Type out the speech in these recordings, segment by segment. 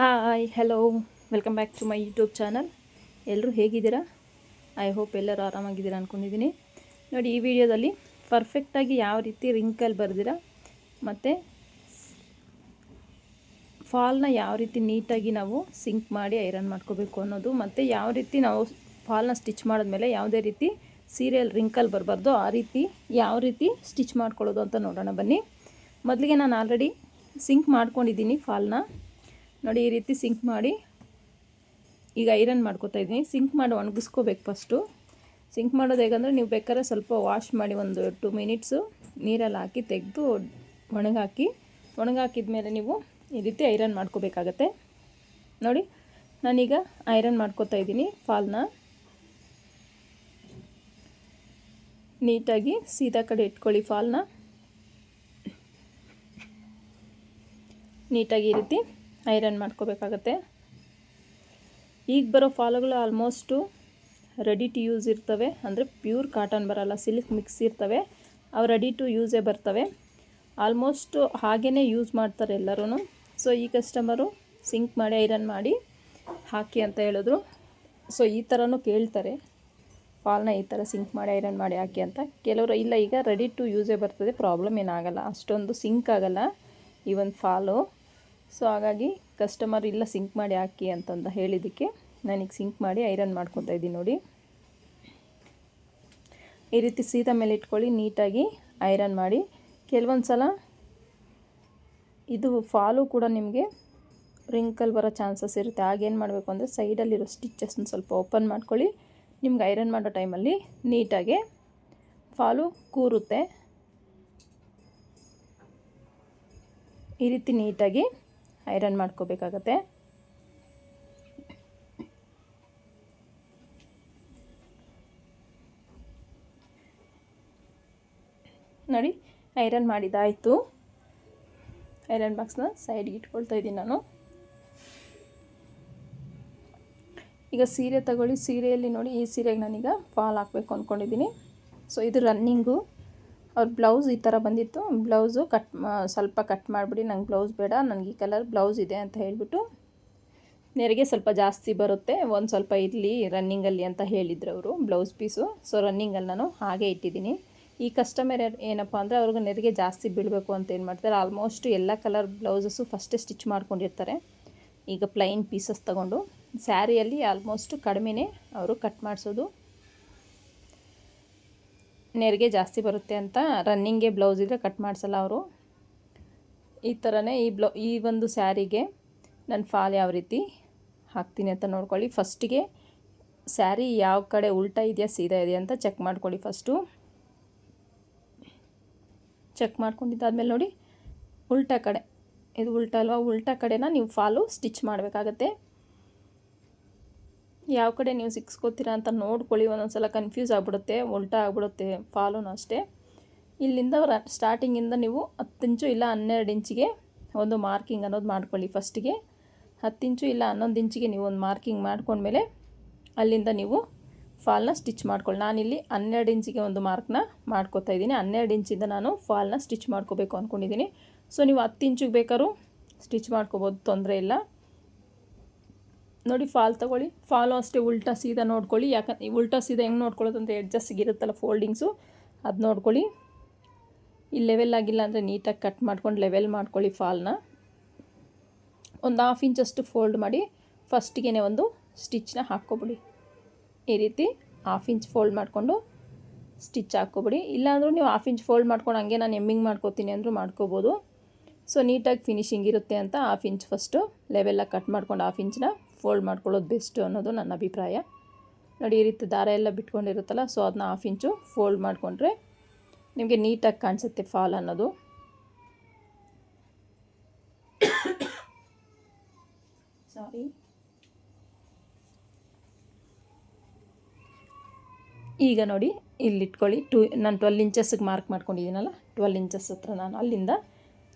Hi hello welcome back to my YouTube channel ಎಲ್ಲರೂ ಹೇಗಿದ್ದೀರಾ? I hope ಎಲ್ಲರೂ ಆರಾಮಾಗಿದ್ದೀರಾ ಅಂದ್ಕೊಂಡಿದ್ದೀನಿ ನೋಡಿ, ಈ ವಿಡಿಯೋದಲ್ಲಿ ಪರ್ಫೆಕ್ಟಾಗಿ ಯಾವ ರೀತಿ ರಿಂಕಲ್ ಬರ್ದಿರ, ಮತ್ತು ಫಾಲ್ನ ಯಾವ ರೀತಿ ನೀಟಾಗಿ ನಾವು ಸಿಂಕ್ ಮಾಡಿ ಐರನ್ ಮಾಡ್ಕೋಬೇಕು ಅನ್ನೋದು, ಮತ್ತು ಯಾವ ರೀತಿ ನಾವು ಫಾಲ್ನ ಸ್ಟಿಚ್ ಮಾಡಿದ್ಮೇಲೆ ಯಾವುದೇ ರೀತಿ ಸೀರಿಯಲ್ ರಿಂಕಲ್ ಬರಬಾರ್ದು, ಆ ರೀತಿ ಯಾವ ರೀತಿ ಸ್ಟಿಚ್ ಮಾಡ್ಕೊಳ್ಳೋದು ಅಂತ ನೋಡೋಣ ಬನ್ನಿ. ಮೊದಲಿಗೆ ನಾನು ಆಲ್ರೆಡಿ ಸಿಂಕ್ ಮಾಡ್ಕೊಂಡಿದ್ದೀನಿ ಫಾಲ್ನ ನೋಡಿ ಈ ರೀತಿ ಸಿಂಕ್ ಮಾಡಿ ಈಗ ಐರನ್ ಮಾಡ್ಕೋತಾ ಇದ್ದೀನಿ. ಸಿಂಕ್ ಮಾಡಿ ಒಣಗಿಸ್ಕೋಬೇಕು ಫಸ್ಟು. ಸಿಂಕ್ ಮಾಡೋದು ಹೇಗಂದರೆ ನೀವು ಬೇಕಾದ್ರೆ ಸ್ವಲ್ಪ ವಾಶ್ ಮಾಡಿ ಒಂದು ಟು ಮಿನಿಟ್ಸು ನೀರಲ್ಲಿ ಹಾಕಿ ತೆಗೆದು ಒಣಗಾಕಿ ಒಣಗಾಕಿದ ಮೇಲೆ ನೀವು ಈ ರೀತಿ ಐರನ್ ಮಾಡ್ಕೋಬೇಕಾಗತ್ತೆ. ನೋಡಿ, ನಾನೀಗ ಐರನ್ ಮಾಡ್ಕೋತಾ ಇದ್ದೀನಿ ಫಾಲ್ನ. ನೀಟಾಗಿ ಸೀದಾ ಕಡೆ ಇಟ್ಕೊಳ್ಳಿ ಫಾಲ್ನ. ನೀಟಾಗಿ ಈ ರೀತಿ ಐರನ್ ಮಾಡ್ಕೋಬೇಕಾಗತ್ತೆ. ಈಗ ಬರೋ ಫಾಲುಗಳು ಆಲ್ಮೋಸ್ಟು ರೆಡಿ ಟು ಯೂಸ್ ಇರ್ತವೆ. ಅಂದರೆ ಪ್ಯೂರ್ ಕಾಟನ್ ಬರಲ್ಲ, ಸಿಲ್ಕ್ ಮಿಕ್ಸ್ ಇರ್ತವೆ. ಅವು ರೆಡಿ ಟು ಯೂಸೇ ಬರ್ತವೆ. ಆಲ್ಮೋಸ್ಟು ಹಾಗೇ ಯೂಸ್ ಮಾಡ್ತಾರೆ ಎಲ್ಲರೂ ಸೊ ಈ ಕಸ್ಟಮರು ಸಿಂಕ್ ಮಾಡಿ, ಐರನ್ ಮಾಡಿ ಹಾಕಿ ಅಂತ ಹೇಳಿದ್ರು. ಸೊ ಈ ಥರನೂ ಕೇಳ್ತಾರೆ. ಫಾಲ್ನ ಈ ಥರ ಸಿಂಕ್ ಮಾಡಿ, ಐರನ್ ಮಾಡಿ ಹಾಕಿ ಅಂತ. ಕೆಲವರು ಇಲ್ಲ, ಈಗ ರೆಡಿ ಟು ಯೂಸೇ ಬರ್ತದೆ. ಪ್ರಾಬ್ಲಮ್ ಏನಾಗಲ್ಲ. ಅಷ್ಟೊಂದು ಸಿಂಕ್ ಆಗಲ್ಲ ಈ ಒಂದು ಫಾಲು. ಸೊ ಹಾಗಾಗಿ ಕಸ್ಟಮರ್ ಇಲ್ಲ ಸಿಂಕ್ ಮಾಡಿ ಹಾಕಿ ಅಂತಂದ ಹೇಳಿದ್ದಕ್ಕೆ ನಾನೀಗ ಸಿಂಕ್ ಮಾಡಿ ಐರನ್ ಮಾಡ್ಕೊತಾ ಇದ್ದೀನಿ ನೋಡಿ. ಈ ರೀತಿ ಸೀದಾ ಮೇಲೆ ಇಟ್ಕೊಳ್ಳಿ, ನೀಟಾಗಿ ಐರನ್ ಮಾಡಿ. ಕೆಲವೊಂದು ಸಲ ಇದು ಫಾಲು ಕೂಡ ನಿಮಗೆ ರಿಂಕಲ್ ಬರೋ ಚಾನ್ಸಸ್ ಇರುತ್ತೆ. ಆಗೇನು ಮಾಡಬೇಕು ಅಂದರೆ ಸೈಡಲ್ಲಿರೋ ಸ್ಟಿಚಸ್ನ ಸ್ವಲ್ಪ ಓಪನ್ ಮಾಡ್ಕೊಳ್ಳಿ. ನಿಮ್ಗೆ ಐರನ್ ಮಾಡೋ ಟೈಮಲ್ಲಿ ನೀಟಾಗಿ ಫಾಲು ಕೂರುತ್ತೆ. ಈ ರೀತಿ ನೀಟಾಗಿ ಐರನ್ ಮಾಡ್ಕೋಬೇಕಾಗತ್ತೆ. ನೋಡಿ, ಐರನ್ ಮಾಡಿದಾಯಿತು. ಐರನ್ ಬಾಕ್ಸ್ನ ಸೈಡ್ಗೆ ಇಟ್ಕೊಳ್ತಾ ಇದ್ದೀನಿ ನಾನು. ಈಗ ಸೀರೆ ತಗೊಳ್ಳಿ, ಸೀರೆಯಲ್ಲಿ ನೋಡಿ ಈ ಸೀರೆಗೆ ನಾನೀಗ ಫಾಲ್ ಹಾಕಬೇಕು ಅಂದ್ಕೊಂಡಿದ್ದೀನಿ ಸೊ ಇದು ರನ್ನಿಂಗು. ಅವ್ರ ಬ್ಲೌಸ್ ಈ ಥರ ಬಂದಿತ್ತು. ಬ್ಲೌಸು ಕಟ್ ಸ್ವಲ್ಪ ಕಟ್ ಮಾಡಿಬಿಡಿ, ನಂಗೆ ಬ್ಲೌಸ್ ಬೇಡ ನನಗೆ ಈ ಕಲರ್ ಬ್ಲೌಸ್ ಇದೆ ಅಂತ ಹೇಳಿಬಿಟ್ಟು ನೆರಿಗೆ ಸ್ವಲ್ಪ ಜಾಸ್ತಿ ಬರುತ್ತೆ. ಒಂದು ಸ್ವಲ್ಪ ಇರಲಿ ರನ್ನಿಂಗಲ್ಲಿ ಅಂತ ಹೇಳಿದ್ರು ಅವರು, ಬ್ಲೌಸ್ ಪೀಸು. ಸೊ ರನ್ನಿಂಗಲ್ಲಿ ನಾನು ಹಾಗೆ ಇಟ್ಟಿದ್ದೀನಿ. ಈ ಕಸ್ಟಮರ್ ಏನಪ್ಪ ಅಂದರೆ ಅವ್ರಿಗೆ ನೆರಿಗೆ ಜಾಸ್ತಿ ಬೀಳಬೇಕು ಅಂತ ಏನು ಮಾಡ್ತಾರೆ ಆಲ್ಮೋಸ್ಟ್ ಎಲ್ಲ ಕಲರ್ ಬ್ಲೌಸಸ್ಸು ಫಸ್ಟೇ ಸ್ಟಿಚ್ ಮಾಡ್ಕೊಂಡಿರ್ತಾರೆ. ಈಗ ಪ್ಲೈನ್ ಪೀಸಸ್ ತಗೊಂಡು ಸ್ಯಾರಿಯಲ್ಲಿ ಆಲ್ಮೋಸ್ಟ್ ಕಡಿಮೆನೇ ಅವರು ಕಟ್ ಮಾಡಿಸೋದು. ನೆರಿಗೆ ಜಾಸ್ತಿ ಬರುತ್ತೆ ಅಂತ ರನ್ನಿಂಗ್ಗೆ ಬ್ಲೌಸ್ ಇದ್ದರೆ ಕಟ್ ಮಾಡಿಸಲ್ಲ ಅವರು. ಈ ಥರನೇ ಈ ಬ್ಲೌ ಈ ಒಂದು ಸ್ಯಾರಿಗೆ ನಾನು ಫಾಲ್ ಯಾವ ರೀತಿ ಹಾಕ್ತೀನಿ ಅಂತ ನೋಡ್ಕೊಳ್ಳಿ. ಫಸ್ಟಿಗೆ ಸ್ಯಾರಿ ಯಾವ ಕಡೆ ಉಲ್ಟಾ ಇದೆಯಾ ಸೀದಾ ಇದೆಯಾ ಅಂತ ಚೆಕ್ ಮಾಡ್ಕೊಳ್ಳಿ ಫಸ್ಟು ಚೆಕ್ ಮಾಡ್ಕೊಂಡಿದ್ದಾದ್ಮೇಲೆ ನೋಡಿ, ಉಲ್ಟಾ ಕಡೆ. ಇದು ಉಲ್ಟಾ ಅಲ್ವಾ? ಉಲ್ಟಾ ಕಡೆನ ನೀವು ಫಾಲು ಸ್ಟಿಚ್ ಮಾಡಬೇಕಾಗತ್ತೆ. ಯಾವ ಕಡೆ ನೀವು ಸಿಕ್ಸ್ಕೋತೀರಾ ಅಂತ ನೋಡ್ಕೊಳ್ಳಿ ಒಂದೊಂದು ಸಲ ಕನ್ಫ್ಯೂಸ್ ಆಗಿಬಿಡುತ್ತೆ, ಉಲ್ಟಾ ಆಗಿಬಿಡುತ್ತೆ ಫಾಲೂ ಅಷ್ಟೇ. ಇಲ್ಲಿಂದ ಸ್ಟಾರ್ಟಿಂಗಿಂದ ನೀವು ಹತ್ತು ಇಂಚು ಇಲ್ಲ ಹನ್ನೆರಡು ಇಂಚಿಗೆ ಒಂದು ಮಾರ್ಕಿಂಗ್ ಅನ್ನೋದು ಮಾಡ್ಕೊಳ್ಳಿ ಫಸ್ಟಿಗೆ ಹತ್ತು ಇಂಚು ಇಲ್ಲ ಹನ್ನೊಂದು ಇಂಚಿಗೆ ನೀವು ಒಂದು ಮಾರ್ಕಿಂಗ್ ಮಾಡ್ಕೊಂಡ್ಮೇಲೆ ಅಲ್ಲಿಂದ ನೀವು ಫಾಲ್ನ ಸ್ಟಿಚ್ ಮಾಡ್ಕೊಳ್ಳಿ. ನಾನಿಲ್ಲಿ ಹನ್ನೆರಡು ಇಂಚಿಗೆ ಒಂದು ಮಾರ್ಕ್ನ ಮಾಡ್ಕೋತಾ ಇದ್ದೀನಿ. ಹನ್ನೆರಡು ಇಂಚಿಂದ ನಾನು ಫಾಲ್ನ ಸ್ಟಿಚ್ ಮಾಡ್ಕೋಬೇಕು ಅಂದ್ಕೊಂಡಿದ್ದೀನಿ ಸೊ ನೀವು ಹತ್ತು ಇಂಚಿಗೆ ಬೇಕಾದ್ರೂ ಸ್ಟಿಚ್ ಮಾಡ್ಕೋಬೋದು, ತೊಂದರೆ ಇಲ್ಲ. ನೋಡಿ, ಫಾಲ್ ತೊಗೊಳ್ಳಿ. ಫಾಲು ಅಷ್ಟೇ ಉಲ್ಟಾ ಸೀದಾ ನೋಡ್ಕೊಳ್ಳಿ. ಯಾಕಂದ್ರೆ ಉಲ್ಟಾ ಸೀದಾ ಹೆಂಗೆ ನೋಡ್ಕೊಳ್ಳೋದಂದ್ರೆ ಎಡ್ಜಸ್ಟಿಗೆ ಇರುತ್ತಲ್ಲ ಫೋಲ್ಡಿಂಗ್ಸು ಅದು ನೋಡ್ಕೊಳ್ಳಿ. ಈ ಲೆವೆಲ್ ಆಗಿಲ್ಲ ಅಂದರೆ ನೀಟಾಗಿ ಕಟ್ ಮಾಡ್ಕೊಂಡು ಲೆವೆಲ್ ಮಾಡ್ಕೊಳ್ಳಿ ಫಾಲ್ನ. ಒಂದು ಹಾಫ್ ಇಂಚಷ್ಟು ಫೋಲ್ಡ್ ಮಾಡಿ ಫಸ್ಟಿಗೆ ಒಂದು ಸ್ಟಿಚ್ನ ಹಾಕ್ಕೊಬಿಡಿ. ಈ ರೀತಿ ಹಾಫ್ ಇಂಚ್ ಫೋಲ್ಡ್ ಮಾಡಿಕೊಂಡು ಸ್ಟಿಚ್ ಹಾಕ್ಕೊಬಿಡಿ. ಇಲ್ಲಾಂದರೂ ನೀವು ಹಾಫ್ ಇಂಚ್ ಫೋಲ್ಡ್ ಮಾಡ್ಕೊಂಡು ಹಂಗೆ ನಾನು ಎಮ್ಮಿಂಗ್ ಮಾಡ್ಕೋತೀನಿ ಅಂದರೂ ಮಾಡ್ಕೋಬೋದು. ಸೊ ನೀಟಾಗಿ ಫಿನಿಶಿಂಗ್ ಇರುತ್ತೆ ಅಂತ ಹಾಫ್ ಇಂಚ್ ಫಸ್ಟು ಲೆವೆಲ್ಲ ಕಟ್ ಮಾಡ್ಕೊಂಡು ಹಾಫ್ ಇಂಚ್ನ ಫೋಲ್ಡ್ ಮಾಡ್ಕೊಳ್ಳೋದು ಬೆಸ್ಟು ಅನ್ನೋದು ನನ್ನ ಅಭಿಪ್ರಾಯ. ನೋಡಿ, ಈ ರೀತಿ ದಾರ ಎಲ್ಲ ಬಿಟ್ಕೊಂಡಿರುತ್ತಲ್ಲ, ಸೊ ಅದನ್ನ ಹಾಫ್ ಇಂಚು ಫೋಲ್ಡ್ ಮಾಡಿಕೊಂಡ್ರೆ ನಿಮಗೆ ನೀಟಾಗಿ ಕಾಣಿಸುತ್ತೆ ಫಾಲ್ ಅನ್ನೋದು. ಸಾರಿ ಈಗ ನೋಡಿ, ಇಲ್ಲಿ ಇಟ್ಕೊಳ್ಳಿ. ಟು, ನಾನು ಟ್ವೆಲ್ ಇಂಚಸ್ಗೆ ಮಾರ್ಕ್ ಮಾಡ್ಕೊಂಡಿದ್ದೀನಲ್ಲ ಟ್ವೆಲ್ ಇಂಚಸ್ ಹತ್ರ ನಾನು ಅಲ್ಲಿಂದ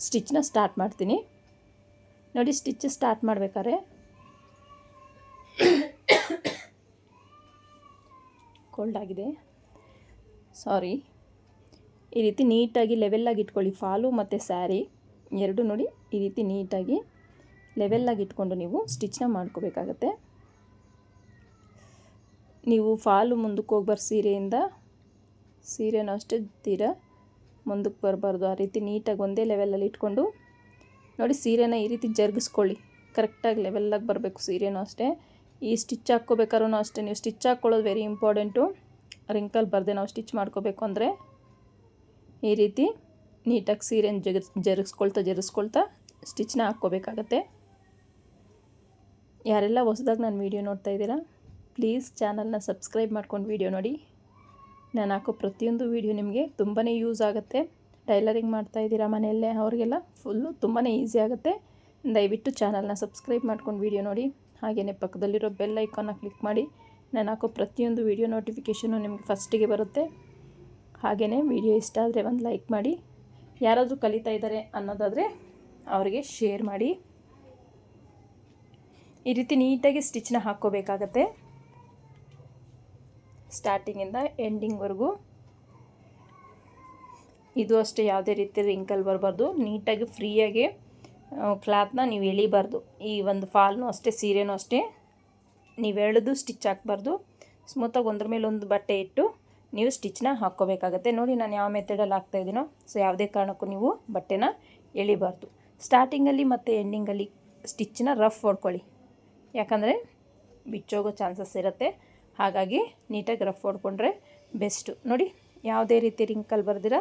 ಸ್ಟಿಚ್ನ ಸ್ಟಾರ್ಟ್ ಮಾಡ್ತೀನಿ. ನೋಡಿ ಸ್ಟಿಚ್ ಸ್ಟಾರ್ಟ್ ಮಾಡ್ಬೇಕಾದ್ರೆ ಕೋಲ್ಡ್ ಆಗಿದೆ. ಸಾರಿ ಈ ರೀತಿ ನೀಟಾಗಿ ಲೆವೆಲ್ಲಾಗಿ ಇಟ್ಕೊಳ್ಳಿ. ಫಾಲು ಮತ್ತು ಸ್ಯಾರಿ ಎರಡು ನೋಡಿ ಈ ರೀತಿ ನೀಟಾಗಿ ಲೆವೆಲ್ಲಾಗಿ ಇಟ್ಕೊಂಡು ನೀವು ಸ್ಟಿಚ್ನ ಮಾಡ್ಕೋಬೇಕಾಗತ್ತೆ. ನೀವು ಫಾಲು ಮುಂದಕ್ಕೆ ಹೋಗ್ಬಾರ್ದು ಸೀರೆಯಿಂದ. ಸೀರೆನೂ ಅಷ್ಟೇ ತೀರ ಮುಂದಕ್ಕೆ ಬರಬಾರ್ದು. ಆ ರೀತಿ ನೀಟಾಗಿ ಒಂದೇ ಲೆವೆಲಲ್ಲಿ ಇಟ್ಕೊಂಡು ನೋಡಿ ಸೀರೆನ ಈ ರೀತಿ ಜರುಗಿಸ್ಕೊಳ್ಳಿ. ಕರೆಕ್ಟಾಗಿ ಲೆವೆಲ್ಲಾಗಿ ಬರಬೇಕು ಸೀರೆನೂ ಅಷ್ಟೇ. ಈ ಸ್ಟಿಚ್ ಹಾಕ್ಕೋಬೇಕಾದ್ರೂ ಅಷ್ಟೇ, ನೀವು ಸ್ಟಿಚ್ ಹಾಕ್ಕೊಳ್ಳೋದು ವೆರಿ ಇಂಪಾರ್ಟೆಂಟು ರಿಂಕಲ್ ಬರದೆ ನಾವು ಸ್ಟಿಚ್ ಮಾಡ್ಕೋಬೇಕು ಅಂದರೆ ಈ ರೀತಿ ನೀಟಾಗಿ ಸೀರೆನ ಜಗ ಜರುಗಿಸ್ಕೊಳ್ತಾ ಜರುಗಿಸ್ಕೊಳ್ತಾ ಸ್ಟಿಚ್ನ ಹಾಕ್ಕೋಬೇಕಾಗತ್ತೆ. ಯಾರೆಲ್ಲ ಹೊಸದಾಗಿ ನಾನು ವೀಡಿಯೋ ನೋಡ್ತಾ ಇದ್ದೀರಾ ಪ್ಲೀಸ್ ಚಾನಲ್ನ ಸಬ್ಸ್ಕ್ರೈಬ್ ಮಾಡ್ಕೊಂಡು ವೀಡಿಯೋ ನೋಡಿ. ನಾನು ಹಾಕೋ ಪ್ರತಿಯೊಂದು ವೀಡಿಯೋ ನಿಮಗೆ ತುಂಬಾ ಯೂಸ್ ಆಗುತ್ತೆ. ಟೈಲರಿಂಗ್ ಮಾಡ್ತಾ ಇದ್ದೀರಾ ಮನೆಯಲ್ಲೇ ಅವರಿಗೆಲ್ಲ ಫುಲ್ಲು ತುಂಬಾ ಈಸಿ ಆಗುತ್ತೆ. ದಯವಿಟ್ಟು ಚಾನಲ್ನ ಸಬ್ಸ್ಕ್ರೈಬ್ ಮಾಡ್ಕೊಂಡು ವೀಡಿಯೋ ನೋಡಿ. ಹಾಗೆಯೇ ಪಕ್ಕದಲ್ಲಿರೋ ಬೆಲ್ ಐಕಾನ್ನ ಕ್ಲಿಕ್ ಮಾಡಿ. ನಾನು ಹಾಕೋ ಪ್ರತಿಯೊಂದು ವಿಡಿಯೋ ನೋಟಿಫಿಕೇಷನು ನಿಮಗೆ ಫಸ್ಟಿಗೆ ಬರುತ್ತೆ. ಹಾಗೆಯೇ ವಿಡಿಯೋ ಇಷ್ಟ ಆದರೆ ಒಂದು ಲೈಕ್ ಮಾಡಿ. ಯಾರಾದರೂ ಕಲಿತಾ ಇದ್ದಾರೆ ಅನ್ನೋದಾದರೆ ಅವರಿಗೆ ಶೇರ್ ಮಾಡಿ. ಈ ರೀತಿ ನೀಟಾಗಿ ಸ್ಟಿಚ್ನ ಹಾಕ್ಕೋಬೇಕಾಗತ್ತೆ. ಸ್ಟಾರ್ಟಿಂಗಿಂದ ಎಂಡಿಂಗ್ವರೆಗೂ ಇದು ಅಷ್ಟೇ, ಯಾವುದೇ ರೀತಿ ರಿಂಕಲ್ ಬರಬಾರ್ದು. ನೀಟಾಗಿ ಫ್ರೀಯಾಗಿ ಕ್ಲಾತ್ನ ನೀವು ಎಳಿಬಾರ್ದು. ಈ ಒಂದು ಫಾಲ್ನೂ ಅಷ್ಟೇ, ಸೀರೆನೂ ಅಷ್ಟೇ. ನೀವು ಎಳೆದು ಸ್ಟಿಚ್ ಹಾಕ್ಬಾರ್ದು. ಸ್ಮೂತಾಗಿ ಒಂದ್ರ ಮೇಲೆ ಒಂದು ಬಟ್ಟೆ ಇಟ್ಟು ನೀವು ಸ್ಟಿಚ್ನ ಹಾಕ್ಕೋಬೇಕಾಗತ್ತೆ. ನೋಡಿ ನಾನು ಯಾವ ಮೆಥಡಲ್ಲಿ ಹಾಕ್ತಾಯಿದ್ದೀನೋ ಸೊ ಯಾವುದೇ ಕಾರಣಕ್ಕೂ ನೀವು ಬಟ್ಟೆನ ಎಳಿಬಾರ್ದು. ಸ್ಟಾರ್ಟಿಂಗಲ್ಲಿ ಮತ್ತು ಎಂಡಿಂಗಲ್ಲಿ ಸ್ಟಿಚ್ನ ರಫ್ ಹೊಡ್ಕೊಳ್ಳಿ. ಯಾಕಂದರೆ ಬಿಚ್ಚೋಗೋ ಚಾನ್ಸಸ್ ಇರುತ್ತೆ. ಹಾಗಾಗಿ ನೀಟಾಗಿ ರಫ್ ಹೊಡ್ಕೊಂಡ್ರೆ ಬೆಸ್ಟು ನೋಡಿ, ಯಾವುದೇ ರೀತಿ ರಿಂಕಲ್ ಬರ್ದಿರ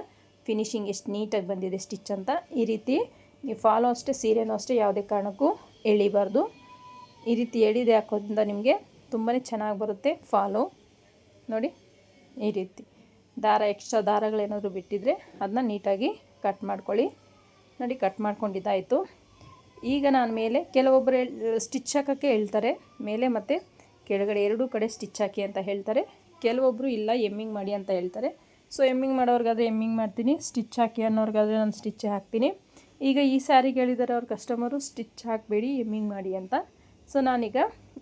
ಫಿನಿಶಿಂಗ್ ಎಷ್ಟು ನೀಟಾಗಿ ಬಂದಿದೆ ಸ್ಟಿಚ್ ಅಂತ ಈ ರೀತಿ ನೀವು ಫಾಲೋ ಅಷ್ಟೇ, ಸೀರೆನೂ ಅಷ್ಟೇ, ಯಾವುದೇ ಕಾರಣಕ್ಕೂ ಎಳಿಬಾರ್ದು. ಈ ರೀತಿ ಎಳಿದೆ ಹಾಕೋದ್ರಿಂದ ನಿಮಗೆ ತುಂಬಾ ಚೆನ್ನಾಗಿ ಬರುತ್ತೆ ಫಾಲೋ. ನೋಡಿ, ಈ ರೀತಿ. ದಾರ, ಎಕ್ಸ್ಟ್ರಾ ದಾರಗಳೇನಾದರೂ ಬಿಟ್ಟಿದ್ರೆ ಅದನ್ನ ನೀಟಾಗಿ ಕಟ್ ಮಾಡ್ಕೊಳ್ಳಿ. ನೋಡಿ, ಕಟ್ ಮಾಡ್ಕೊಂಡಿದ್ದಾಯಿತು. ಈಗ ನಾನು ಮೇಲೆ ಕೆಲವೊಬ್ಬರು ಸ್ಟಿಚ್ ಹಾಕೋಕ್ಕೆ ಹೇಳ್ತಾರೆ. ಮೇಲೆ ಮತ್ತು ಕೆಳಗಡೆ ಎರಡೂ ಕಡೆ ಸ್ಟಿಚ್ ಹಾಕಿ ಅಂತ ಹೇಳ್ತಾರೆ. ಕೆಲವೊಬ್ಬರು ಇಲ್ಲ, ಎಮ್ಮಿಂಗ್ ಮಾಡಿ ಅಂತ ಹೇಳ್ತಾರೆ. ಸೊ, ಎಮ್ಮಿಂಗ್ ಮಾಡೋರ್ಗಾದರೆ ಎಮ್ಮಿಂಗ್ ಮಾಡ್ತೀನಿ, ಸ್ಟಿಚ್ ಹಾಕಿ ಅನ್ನೋರ್ಗಾದರೆ ನಾನು ಸ್ಟಿಚ್ ಹಾಕ್ತೀನಿ. ಈಗ ಈ ಸ್ಯಾರಿಗೆ ಹೇಳಿದ್ದಾರೆ ಅವ್ರ ಕಸ್ಟಮರು ಸ್ಟಿಚ್ ಹಾಕಬೇಡಿ, ಎಮ್ಮಿಂಗ್ ಮಾಡಿ ಅಂತ. ಸೊ ನಾನೀಗ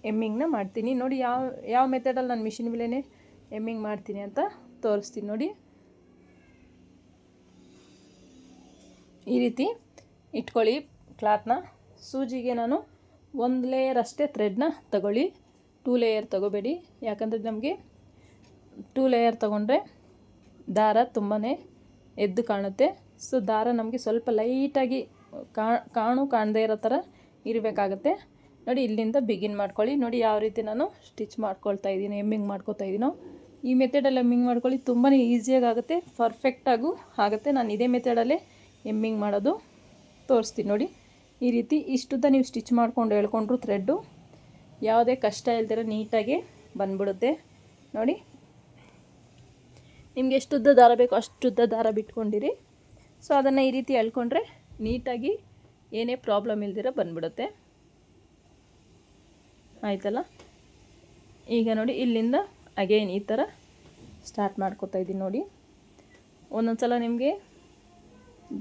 ಎಮ್ಮಿಂಗ್ನ ಮಾಡ್ತೀನಿ. ನೋಡಿ, ಯಾವ ಯಾವ ಮೆಥಡಲ್ಲಿ ನಾನು ಮಿಷಿನ್ ಮೇಲೇ ಎಮ್ಮಿಂಗ್ ಮಾಡ್ತೀನಿ ಅಂತ ತೋರಿಸ್ತೀನಿ ನೋಡಿ. ಈ ರೀತಿ ಇಟ್ಕೊಳ್ಳಿ ಕ್ಲಾತ್ನ. ಸೂಜಿಗೆ ನಾನು ಒಂದು ಲೇಯರ್ ಅಷ್ಟೇ ಥ್ರೆಡ್ನ ತಗೊಳ್ಳಿ. ಟೂ ಲೇಯರ್ ತಗೋಬೇಡಿ. ಯಾಕಂದರೆ ನಮಗೆ ಟೂ ಲೇಯರ್ ತಗೊಂಡ್ರೆ ದಾರ ತುಂಬಾ ಎದ್ದು ಕಾಣುತ್ತೆ. ಸೊ ದಾರ ನಮಗೆ ಸ್ವಲ್ಪ ಲೈಟಾಗಿ ಕಾಣು ಕಾಣದೇ ಇರೋ ಥರ ಇರಬೇಕಾಗತ್ತೆ. ನೋಡಿ, ಇಲ್ಲಿಂದ ಬಿಗಿನ್ ಮಾಡ್ಕೊಳ್ಳಿ. ನೋಡಿ, ಯಾವ ರೀತಿ ನಾನು ಸ್ಟಿಚ್ ಮಾಡ್ಕೊಳ್ತಾ ಇದ್ದೀನಿ ಎಮ್ಮಿಂಗ್ ಮಾಡ್ಕೊತಾ ಇದ್ದೀನೋ. ಈ ಮೆಥಡಲ್ಲಿ ಎಮ್ಮಿಂಗ್ ಮಾಡ್ಕೊಳ್ಳಿ. ತುಂಬಾ ಈಸಿಯಾಗಿ ಆಗುತ್ತೆ ಪರ್ಫೆಕ್ಟಾಗೂ ಆಗುತ್ತೆ. ನಾನು ಇದೇ ಮೆಥಡಲ್ಲೇ ಎಮ್ಮಿಂಗ್ ಮಾಡೋದು ತೋರಿಸ್ತೀನಿ ನೋಡಿ. ಈ ರೀತಿ ಇಷ್ಟುದ್ದ ನೀವು ಸ್ಟಿಚ್ ಮಾಡ್ಕೊಂಡು ಹೇಳ್ಕೊಂಡ್ರು ಥ್ರೆಡ್ಡು ಯಾವುದೇ ಕಷ್ಟ ಇಲ್ದಿರೋ ನೀಟಾಗಿ ಬಂದ್ಬಿಡುತ್ತೆ. ನೋಡಿ, ನಿಮಗೆ ಎಷ್ಟುದ್ದ ದಾರ ಬೇಕೋ ಅಷ್ಟುದ್ದ ದಾರ ಬಿಟ್ಕೊಂಡಿರಿ. ಸೊ ಅದನ್ನು ಈ ರೀತಿ ಎಳ್ಕೊಂಡ್ರೆ ನೀಟಾಗಿ ಏನೇ ಪ್ರಾಬ್ಲಮ್ ಇಲ್ದಿರ ಬಂದ್ಬಿಡುತ್ತೆ. ಆಯ್ತಲ್ಲ? ಈಗ ನೋಡಿ, ಇಲ್ಲಿಂದ ಅಗೇನ್ ಈ ಥರ ಸ್ಟಾರ್ಟ್ ಮಾಡ್ಕೋತಾ ಇದ್ದೀನಿ ನೋಡಿ. ಒಂದೊಂದು ಸಲ ನಿಮಗೆ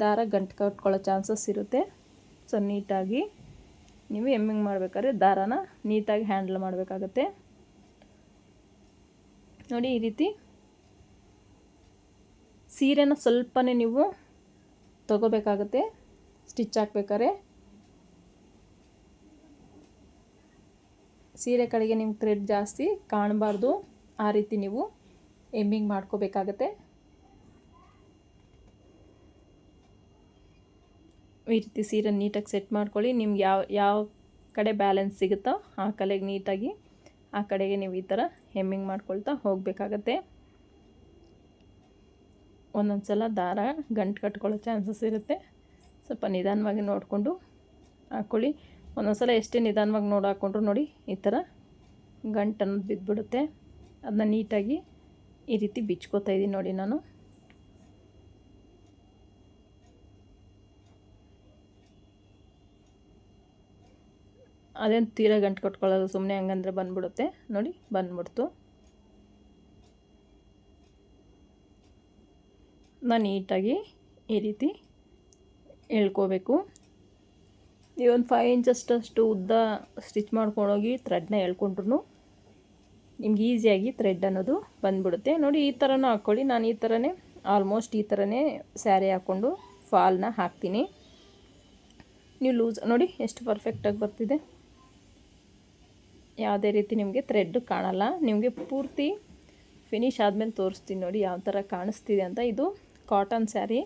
ದಾರ ಗಂಟು ಕಟ್ಕೊಳ್ಳೋ ಚಾನ್ಸಸ್ ಇರುತ್ತೆ. ಸೊ ನೀಟಾಗಿ ನೀವು ಎಮ್ಮಿಂಗ್ ಮಾಡಬೇಕಾದ್ರೆ ದಾರಾನ ನೀಟಾಗಿ ಹ್ಯಾಂಡಲ್ ಮಾಡಬೇಕಾಗತ್ತೆ. ನೋಡಿ, ಈ ರೀತಿ ಸೀರೆನ ಸ್ವಲ್ಪನೇ ನೀವು ತಗೋಬೇಕಾಗತ್ತೆ. ಸ್ಟಿಚ್ ಹಾಕ್ಬೇಕಾರೆ ಸೀರೆ ಕಡೆಗೆ ನಿಮ್ಗೆ ಥ್ರೆಡ್ ಜಾಸ್ತಿ ಕಾಣಬಾರ್ದು. ಆ ರೀತಿ ನೀವು ಎಮ್ಮಿಂಗ್ ಮಾಡ್ಕೋಬೇಕಾಗತ್ತೆ. ಈ ರೀತಿ ಸೀರೆ ನೀಟಾಗಿ ಸೆಟ್ ಮಾಡ್ಕೊಳ್ಳಿ. ನಿಮ್ಗೆ ಯಾವ ಯಾವ ಕಡೆ ಬ್ಯಾಲೆನ್ಸ್ ಸಿಗುತ್ತೋ ಆ ಕಲೆಗೆ ನೀಟಾಗಿ, ಆ ಕಡೆಗೆ ನೀವು ಈ ಥರ ಹೆಮ್ಮಿಂಗ್ ಮಾಡ್ಕೊಳ್ತಾ ಹೋಗಬೇಕಾಗತ್ತೆ. ಒಂದೊಂದು ಸಲ ದಾರ ಗಂಟು ಕಟ್ಕೊಳ್ಳೋ ಚಾನ್ಸಸ್ ಇರುತ್ತೆ. ಸ್ವಲ್ಪ ನಿಧಾನವಾಗಿ ನೋಡಿಕೊಂಡು ಹಾಕ್ಕೊಳ್ಳಿ ಒಂದೊಂದು ಸಲ ಎಷ್ಟೇ ನಿಧಾನವಾಗಿ ನೋಡಿ ಹಾಕ್ಕೊಂಡ್ರು ನೋಡಿ ಈ ಥರ ಗಂಟು ಅನ್ನೋದು ಬಿದ್ದುಬಿಡುತ್ತೆ. ಅದನ್ನ ನೀಟಾಗಿ ಈ ರೀತಿ ಬಿಚ್ಕೋತಾ ಇದ್ದೀನಿ ನೋಡಿ ನಾನು. ಅದೇನು ತೀರಾ ಗಂಟು ಕಟ್ಕೊಳ್ಳೋದು ಸುಮ್ಮನೆ ಹಂಗಂದ್ರೆ ಬಂದ್ಬಿಡುತ್ತೆ. ನೋಡಿ ಬಂದ್ಬಿಡ್ತು. ನಾನು ನೀಟಾಗಿ ಈ ರೀತಿ ಎಳ್ಕೋಬೇಕು ಈ ಒಂದು ಫೈವ್ ಇಂಚಸ್ಟಷ್ಟು ಉದ್ದ ಸ್ಟಿಚ್ ಮಾಡ್ಕೊಂಡೋಗಿ ಥ್ರೆಡ್ನ ಎಳ್ಕೊಂಡ್ರು ನಿಮ್ಗೆ ಈಸಿಯಾಗಿ ಥ್ರೆಡ್ ಅನ್ನೋದು ಬಂದ್ಬಿಡುತ್ತೆ. ನೋಡಿ ಈ ಥರನೂ ಹಾಕ್ಕೊಳ್ಳಿ. ನಾನು ಈ ಥರನೇ ಆಲ್ಮೋಸ್ಟ್ ಈ ಥರನೇ ಸ್ಯಾರಿ ಹಾಕ್ಕೊಂಡು ಫಾಲ್ನ ಹಾಕ್ತೀನಿ. ನೀವು ಲೂಸ್ ನೋಡಿ ಎಷ್ಟು ಪರ್ಫೆಕ್ಟಾಗಿ ಬರ್ತಿದೆ. ಯಾವುದೇ ರೀತಿ ನಿಮಗೆ ಥ್ರೆಡ್ ಕಾಣಲ್ಲ. ನಿಮಗೆ ಪೂರ್ತಿ ಫಿನಿಶ್ ಆದಮೇಲೆ ತೋರಿಸ್ತೀನಿ ನೋಡಿ ಯಾವ ಥರ ಕಾಣಿಸ್ತಿದೆ ಅಂತ. ಇದು ಕಾಟನ್ ಸ್ಯಾರಿ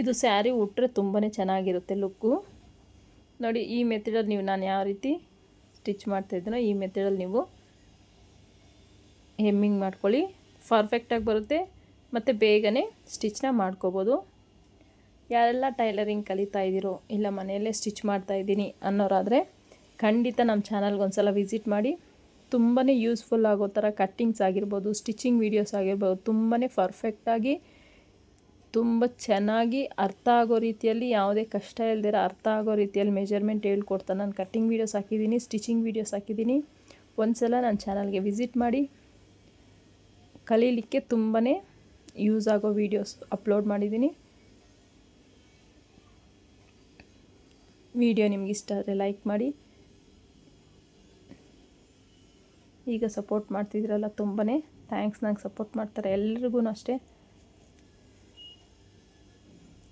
ಇದು ಸ್ಯಾರಿ ಉಟ್ಟರೆ ತುಂಬಾ ಚೆನ್ನಾಗಿರುತ್ತೆ ಲುಕ್ಕು. ನೋಡಿ, ಈ ಮೆಥಡಲ್ಲಿ ನೀವು ನಾನು ಯಾವ ರೀತಿ ಸ್ಟಿಚ್ ಮಾಡ್ತಾಯಿದ್ದೀನೋ ಈ ಮೆಥಡಲ್ಲಿ ನೀವು ಹೆಮ್ಮಿಂಗ್ ಮಾಡ್ಕೊಳ್ಳಿ. ಪರ್ಫೆಕ್ಟಾಗಿ ಬರುತ್ತೆ ಮತ್ತು ಬೇಗನೆ ಸ್ಟಿಚ್ನ ಮಾಡ್ಕೋಬೋದು. ಯಾರೆಲ್ಲ ಟೈಲರಿಂಗ್ ಕಲಿತಾ ಇದ್ದೀರೋ ಇಲ್ಲ ಮನೆಯಲ್ಲೇ ಸ್ಟಿಚ್ ಮಾಡ್ತಾಯಿದ್ದೀನಿ ಅನ್ನೋರಾದರೆ ಖಂಡಿತ ನಮ್ಮ ಚಾನಲ್ಗೆ ಒಂದು ಸಲ ವಿಸಿಟ್ ಮಾಡಿ. ತುಂಬಾ ಯೂಸ್ಫುಲ್ ಆಗೋ ಥರ ಕಟ್ಟಿಂಗ್ಸ್ ಆಗಿರ್ಬೋದು ಸ್ಟಿಚಿಂಗ್ ವೀಡಿಯೋಸ್ ಆಗಿರ್ಬೋದು ತುಂಬಾ ಪರ್ಫೆಕ್ಟಾಗಿ ತುಂಬ ಚೆನ್ನಾಗಿ ಅರ್ಥ ಆಗೋ ರೀತಿಯಲ್ಲಿ, ಯಾವುದೇ ಕಷ್ಟ ಇಲ್ದಿರ ಅರ್ಥ ಆಗೋ ರೀತಿಯಲ್ಲಿ ಮೆಜರ್ಮೆಂಟ್ ಹೇಳ್ಕೊಡ್ತಾನೆ ನಾನು ಕಟ್ಟಿಂಗ್ ವೀಡಿಯೋಸ್ ಹಾಕಿದ್ದೀನಿ ಸ್ಟಿಚಿಂಗ್ ವೀಡಿಯೋಸ್ ಹಾಕಿದ್ದೀನಿ. ಒಂದು ಸಲ ನನ್ನ ಚಾನಲ್ಗೆ ವಿಸಿಟ್ ಮಾಡಿ. ಕಲೀಲಿಕ್ಕೆ ತುಂಬಾ ಯೂಸ್ ಆಗೋ ವೀಡಿಯೋಸ್ ಅಪ್ಲೋಡ್ ಮಾಡಿದ್ದೀನಿ. ವಿಡಿಯೋ ನಿಮ್ಗೆ ಇಷ್ಟ ಆದರೆ ಲೈಕ್ ಮಾಡಿ. ಈಗ ಸಪೋರ್ಟ್ ಮಾಡ್ತಿದ್ದೀರಲ್ಲ ತುಂಬಾ ಥ್ಯಾಂಕ್ಸ್ ನಂಗೆ ಸಪೋರ್ಟ್ ಮಾಡ್ತಾರೆ ಎಲ್ರಿಗೂ ಅಷ್ಟೇ.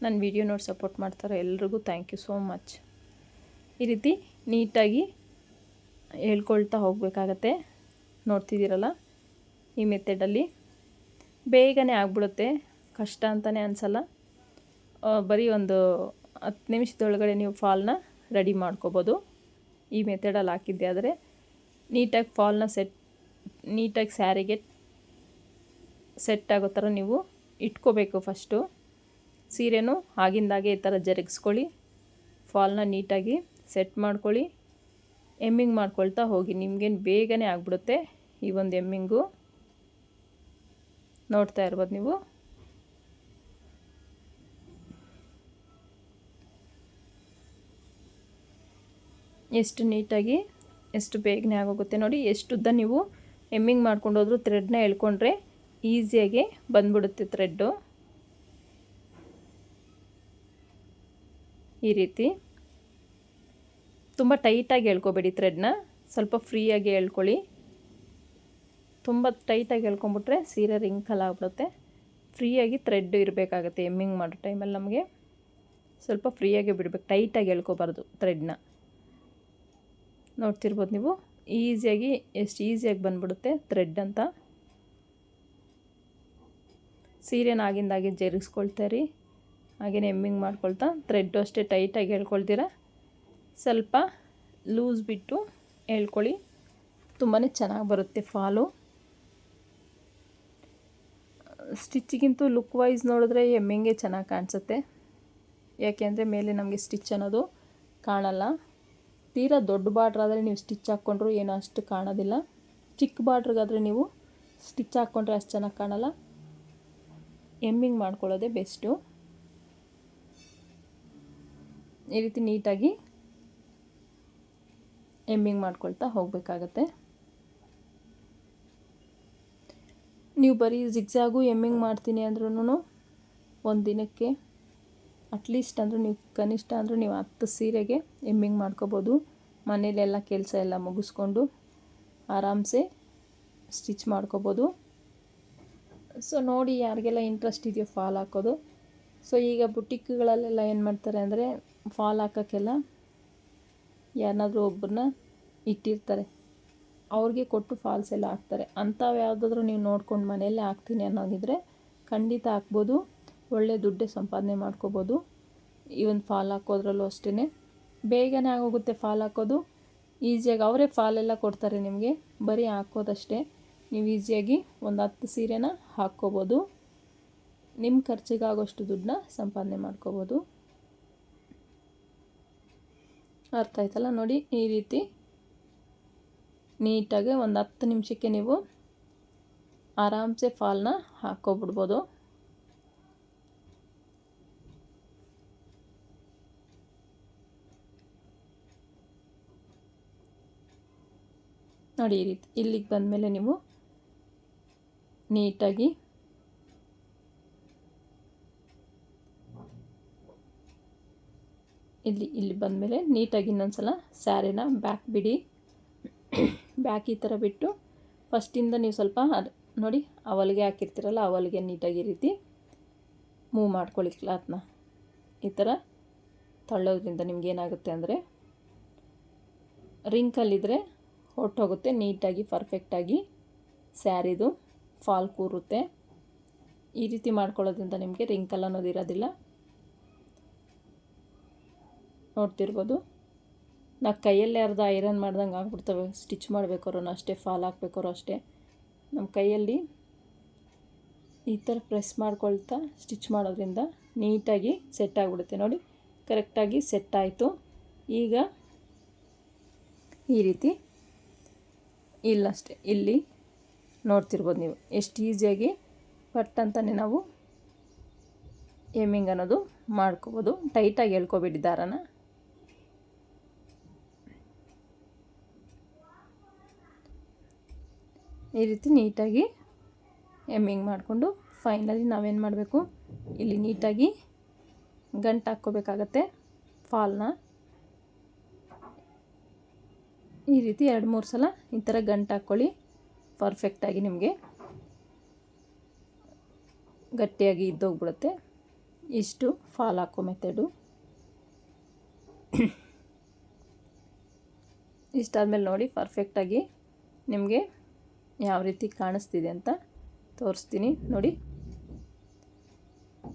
ನನ್ನ ವಿಡಿಯೋ ನೋಡಿ ಸಪೋರ್ಟ್ ಮಾಡ್ತಾರೋ. ಎಲ್ರಿಗೂ ಥ್ಯಾಂಕ್ ಯು ಸೋ ಮಚ್ ಈ ರೀತಿ ನೀಟಾಗಿ ಹೇಳ್ಕೊಳ್ತಾ ಹೋಗಬೇಕಾಗತ್ತೆ. ನೋಡ್ತಿದ್ದೀರಲ್ಲ? ಈ ಮೆಥಡಲ್ಲಿ ಬೇಗನೆ ಆಗ್ಬಿಡುತ್ತೆ. ಕಷ್ಟ ಅಂತಲೇ ಅನಿಸಲ್ಲ. ಬರೀ ಒಂದು ಹತ್ತು ನಿಮಿಷದೊಳಗಡೆ ನೀವು ಫಾಲ್ನ ರೆಡಿ ಮಾಡ್ಕೋಬೋದು. ಈ ಮೆಥಡಲ್ಲಿ ಹಾಕಿದ್ದೆ ಆದರೆ ನೀಟಾಗಿ ಫಾಲ್ನ ಸೆಟ್ ನೀಟಾಗಿ ಸ್ಯಾರಿಗೆ ಸೆಟ್ ಆಗೋ ಥರ ನೀವು ಇಟ್ಕೋಬೇಕು ಫಸ್ಟು ಸೀರೆನೂ ಆಗಿಂದಾಗೆ ಈ ಥರ ಜರಗಿಸ್ಕೊಳ್ಳಿ. ಫಾಲ್ನ ನೀಟಾಗಿ ಸೆಟ್ ಮಾಡ್ಕೊಳ್ಳಿ. ಎಮ್ಮಿಂಗ್ ಮಾಡ್ಕೊಳ್ತಾ ಹೋಗಿ. ನಿಮಗೇನು ಬೇಗನೆ ಆಗಿಬಿಡುತ್ತೆ ಈ ಒಂದು ಎಮ್ಮಿಂಗು. ನೋಡ್ತಾ ಇರ್ಬೋದು ನೀವು. ಎಷ್ಟು ನೀಟಾಗಿ ಎಷ್ಟು ಬೇಗನೆ ಆಗೋಗುತ್ತೆ ನೋಡಿ. ಎಷ್ಟು ನೀವು ಎಮ್ಮಿಂಗ್ ಮಾಡ್ಕೊಂಡು ಹೋದ್ರೂ ಥ್ರೆಡ್ನ ಎಳ್ಕೊಂಡ್ರೆ ಈಸಿಯಾಗಿ ಬಂದ್ಬಿಡುತ್ತೆ ಥ್ರೆಡ್ಡು ಈ ರೀತಿ. ತುಂಬ ಟೈಟಾಗಿ ಹೇಳ್ಕೊಬೇಡಿ ಥ್ರೆಡ್ನ ಸ್ವಲ್ಪ ಫ್ರೀಯಾಗಿ ಎಳ್ಕೊಳ್ಳಿ ತುಂಬ ಟೈಟಾಗಿ ಹೇಳ್ಕೊಂಬಿಟ್ರೆ ಸೀರೆ ರಿಂಕಲ್ ಆಗ್ಬಿಡುತ್ತೆ. ಫ್ರೀಯಾಗಿ ಥ್ರೆಡ್ ಇರಬೇಕಾಗತ್ತೆ ಎಮ್ಮಿಂಗ್ ಮಾಡೋ ಟೈಮಲ್ಲಿ ನಮಗೆ. ಸ್ವಲ್ಪ ಫ್ರೀಯಾಗಿ ಬಿಡಬೇಕು ಟೈಟಾಗಿ ಹೇಳ್ಕೊಬಾರ್ದು ಥ್ರೆಡ್ನ ನೋಡ್ತಿರ್ಬೋದು ನೀವು? ಈಸಿಯಾಗಿ ಎಷ್ಟು ಈಸಿಯಾಗಿ ಬಂದ್ಬಿಡುತ್ತೆ ಥ್ರೆಡ್ ಅಂತ. ಸೀರೆನ ಆಗಿಂದಾಗೆ ಜರುಗಿಸ್ಕೊಳ್ತಾ ಹಾಗೆಯೇ ಎಮ್ಮಿಂಗ್ ಮಾಡ್ಕೊಳ್ತಾ ಥ್ರೆಡ್ಡು ಅಷ್ಟೇ ಟೈಟಾಗಿ ಹೇಳ್ಕೊಳ್ತೀರ? ಸ್ವಲ್ಪ ಲೂಸ್ ಬಿಟ್ಟು ಹೇಳ್ಕೊಳ್ಳಿ. ತುಂಬಾ ಚೆನ್ನಾಗಿ ಬರುತ್ತೆ ಫಾಲು ಸ್ಟಿಚ್ಗಿಂತೂ ಲುಕ್ ವೈಸ್ ನೋಡಿದ್ರೆ ಎಮ್ಮಿಂಗೆ ಚೆನ್ನಾಗಿ ಕಾಣಿಸುತ್ತೆ. ಯಾಕೆಂದರೆ ಮೇಲೆ ನಮಗೆ ಸ್ಟಿಚ್ ಅನ್ನೋದು ಕಾಣಲ್ಲ. ತೀರಾ ದೊಡ್ಡ ಬಾರ್ಡ್ರ್ ಆದರೆ ನೀವು ಸ್ಟಿಚ್ ಹಾಕ್ಕೊಂಡ್ರು ಏನು ಅಷ್ಟು ಕಾಣೋದಿಲ್ಲ. ಚಿಕ್ಕ ಬಾರ್ಡ್ರಿಗಾದರೆ ನೀವು ಸ್ಟಿಚ್ ಹಾಕ್ಕೊಂಡ್ರೆ ಅಷ್ಟು ಚೆನ್ನಾಗಿ ಕಾಣಲ್ಲ. ಎಮ್ಮಿಂಗ್ ಮಾಡ್ಕೊಳ್ಳೋದೇ ಬೆಸ್ಟು ಈ ರೀತಿ ನೀಟಾಗಿ ಎಮ್ಮಿಂಗ್ ಮಾಡ್ಕೊಳ್ತಾ ಹೋಗಬೇಕಾಗತ್ತೆ. ನೀವು ಬರೀ ಜಿಗ್ಸಾಗು ಎಮ್ಮಿಂಗ್ ಮಾಡ್ತೀನಿ ಅಂದ್ರೂ ಒಂದು ದಿನಕ್ಕೆ ಅಟ್ಲೀಸ್ಟ್ ಅಂದರೂ ನೀವು ಕನಿಷ್ಠ ಅಂದರೂ ನೀವು ಹತ್ತು ಸೀರೆಗೆ ಎಮ್ಮಿಂಗ್ ಮಾಡ್ಕೋಬೋದು. ಮನೇಲೆಲ್ಲ ಕೆಲಸ ಎಲ್ಲ ಮುಗಿಸ್ಕೊಂಡು ಆರಾಮ್ಸೆ ಸ್ಟಿಚ್ ಮಾಡ್ಕೋಬೋದು. ಸೊ ನೋಡಿ ಯಾರಿಗೆಲ್ಲ ಇಂಟ್ರೆಸ್ಟ್ ಇದೆಯೋ ಫಾಲ್ ಹಾಕೋದು. ಸೊ ಈಗ ಬುಟಿಕ್ಗಳಲ್ಲೆಲ್ಲ ಏನು ಮಾಡ್ತಾರೆ ಅಂದರೆ ಫಾಲ್ ಹಾಕೋಕ್ಕೆಲ್ಲ ಯಾರನ್ನಾದ್ರೂ ಒಬ್ಬರನ್ನ ಇಟ್ಟಿರ್ತಾರೆ. ಅವ್ರಿಗೆ ಕೊಟ್ಟು ಫಾಲ್ಸ್ ಎಲ್ಲ ಹಾಕ್ತಾರೆ. ಅಂಥವು ಯಾವುದಾದ್ರೂ ನೀವು ನೋಡ್ಕೊಂಡು ಮನೆಯಲ್ಲೇ ಹಾಕ್ತೀನಿ ಅನ್ನೋಗಿದ್ರೆ ಖಂಡಿತ ಹಾಕ್ಬೋದು. ಒಳ್ಳೆ ದುಡ್ಡೇ ಸಂಪಾದನೆ ಮಾಡ್ಕೋಬೋದು. ಈ ಒಂದು ಫಾಲ್ ಹಾಕೋದ್ರಲ್ಲೂ ಅಷ್ಟೇ ಬೇಗನೆ ಆಗೋಗುತ್ತೆ ಫಾಲ್ ಹಾಕೋದು. ಈಸಿಯಾಗಿ ಅವರೇ ಫಾಲೆಲ್ಲ ಕೊಡ್ತಾರೆ ನಿಮಗೆ. ಬರೀ ಹಾಕೋದಷ್ಟೇ. ನೀವು ಈಸಿಯಾಗಿ ಒಂದು ಹತ್ತು ಸೀರೆನ ಹಾಕ್ಕೋಬೋದು. ನಿಮ್ಮ ಖರ್ಚಿಗಾಗೋಷ್ಟು ದುಡ್ಡನ್ನ ಸಂಪಾದನೆ ಮಾಡ್ಕೋಬೋದು. ಅರ್ಥ ಆಯ್ತಲ್ಲ ನೋಡಿ, ಈ ರೀತಿ ನೀಟಾಗಿ ಒಂದು ಹತ್ತು ನಿಮಿಷಕ್ಕೆ ನೀವು ಆರಾಮ್ಸೆ ಫಾಲ್ನ ಹಾಕ್ಕೊಬಿಡ್ಬೋದು. ನೋಡಿ, ಈ ರೀತಿ ಇಲ್ಲಿಗೆ ಬಂದಮೇಲೆ ನೀವು ನೀಟಾಗಿ ಇಲ್ಲಿ ಇಲ್ಲಿ ಬಂದಮೇಲೆ ನೀಟಾಗಿ ಇನ್ನೊಂದ್ಸಲ ಸ್ಯಾರಿನ ಬ್ಯಾಕ್ ಬಿಡಿ. ಬ್ಯಾಕ್ ಈ ಥರ ಬಿಟ್ಟು ಫಸ್ಟಿಂದ ನೀವು ಸ್ವಲ್ಪ ಅದು ನೋಡಿ, ಅವಲಿಗೆ ಹಾಕಿರ್ತೀರಲ್ಲ, ಅವಲಿಗೆ ನೀಟಾಗಿ ಈ ರೀತಿ ಮೂವ್ ಮಾಡ್ಕೊಳ್ಳಿ ಕ್ಲಾತ್ನ. ಈ ಥರ ತಳ್ಳೋದ್ರಿಂದ ನಿಮ್ಗೆ ಏನಾಗುತ್ತೆ ಅಂದರೆ ರಿಂಕಲ್ಲಿದ್ದರೆ ಹೊಟ್ಟೋಗುತ್ತೆ ನೀಟಾಗಿ ಪರ್ಫೆಕ್ಟಾಗಿ ಸ್ಯಾರಿದು, ಫಾಲ್ ಕೂರುತ್ತೆ. ಈ ರೀತಿ ಮಾಡ್ಕೊಳ್ಳೋದ್ರಿಂದ ನಿಮಗೆ ರಿಂಕಲ್ ಅನ್ನೋದು ಇರೋದಿಲ್ಲ. ನೋಡ್ತಿರ್ಬೋದು. ನಾ ಕೈಯಲ್ಲೇ ಅರ್ಧ ಐರನ್ ಮಾಡ್ದಂಗೆ ಆಗ್ಬಿಡ್ತವೆ. ಸ್ಟಿಚ್ ಮಾಡಬೇಕಾದ್ರು ಅಷ್ಟೇ, ಫಾಲ್ ಹಾಕ್ಬೇಕಾದ್ರು ಅಷ್ಟೇ. ನಮ್ಮ ಕೈಯಲ್ಲಿ ಈ ಥರ ಪ್ರೆಸ್ ಮಾಡ್ಕೊಳ್ತಾ ಸ್ಟಿಚ್ ಮಾಡೋದ್ರಿಂದ ನೀಟಾಗಿ ಸೆಟ್ ಆಗಿಬಿಡುತ್ತೆ. ನೋಡಿ, ಕರೆಕ್ಟಾಗಿ ಸೆಟ್ ಆಯಿತು. ಈಗ ಈ ರೀತಿ ಇಲ್ಲಷ್ಟೇ, ಇಲ್ಲಿ ನೋಡ್ತಿರ್ಬೋದು ನೀವು. ಎಷ್ಟು ಈಸಿಯಾಗಿ ಪಟ್ ಅಂತಲೇ ನಾವು ಏಮಿಂಗ್ ಅನ್ನೋದು ಮಾಡ್ಕೋಬೋದು. ಟೈಟಾಗಿ ಹೇಳ್ಕೊಬೇಡಿ ದಾರನ ಈ ರೀತಿ ನೀಟಾಗಿ ಎಮ್ಮಿಂಗ್ ಮಾಡಿಕೊಂಡು ಫೈನಲಿ ನಾವೇನು ಮಾಡಬೇಕು? ಇಲ್ಲಿ ನೀಟಾಗಿ ಗಂಟು ಹಾಕ್ಕೋಬೇಕಾಗತ್ತೆ ಫಾಲ್ನ. ಈ ರೀತಿ ಎರಡು, ಮೂರು ಸಲ ಈ ಥರ ಗಂಟು ಹಾಕ್ಕೊಳ್ಳಿ. ಪರ್ಫೆಕ್ಟಾಗಿ ನಿಮಗೆ ಗಟ್ಟಿಯಾಗಿ ಇದ್ದೋಗ್ಬಿಡುತ್ತೆ. ಇಷ್ಟು ಫಾಲ್ ಹಾಕೋ ಮೆಥಡು ಇಷ್ಟಾದಮೇಲೆ ನೋಡಿ ಪರ್ಫೆಕ್ಟಾಗಿ ನಿಮಗೆ ಯಾವ ರೀತಿ ಕಾಣಿಸ್ತಿದೆ ಅಂತ ತೋರಿಸ್ತೀನಿ. ನೋಡಿ,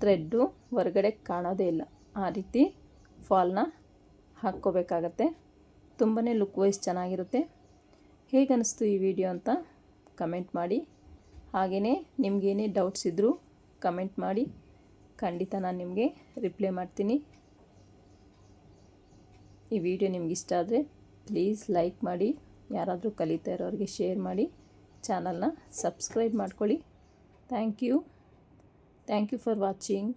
ಥ್ರೆಡ್ಡು ಹೊರಗಡೆ ಕಾಣೋದೇ ಇಲ್ಲ. ಆ ರೀತಿ ಫಾಲ್ನ ಹಾಕ್ಕೋಬೇಕಾಗತ್ತೆ. ತುಂಬಾ ಲುಕ್ ವೈಸ್ ಚೆನ್ನಾಗಿರುತ್ತೆ. ಹೇಗನ್ನಿಸ್ತು ಈ ವಿಡಿಯೋ ಅಂತ ಕಮೆಂಟ್ ಮಾಡಿ. ಹಾಗೆಯೇ ನಿಮಗೇನೇ ಡೌಟ್ಸ್ ಇದ್ದರೂ ಕಮೆಂಟ್ ಮಾಡಿ. ಖಂಡಿತ ನಾನು ನಿಮಗೆ ರಿಪ್ಲೈ ಮಾಡ್ತೀನಿ. ಈ ವಿಡಿಯೋ ನಿಮ್ಗೆ ಇಷ್ಟ ಆದರೆ ಪ್ಲೀಸ್ ಲೈಕ್ ಮಾಡಿ. ಯಾರಾದರೂ ಕಲಿತಾ ಇರೋರಿಗೆ ಶೇರ್ ಮಾಡಿ. ಚಾನಲ್ನ ಸಬ್ಸ್ಕ್ರೈಬ್ ಮಾಡ್ಕೊಳ್ಳಿ. Thank you. Thank you for watching.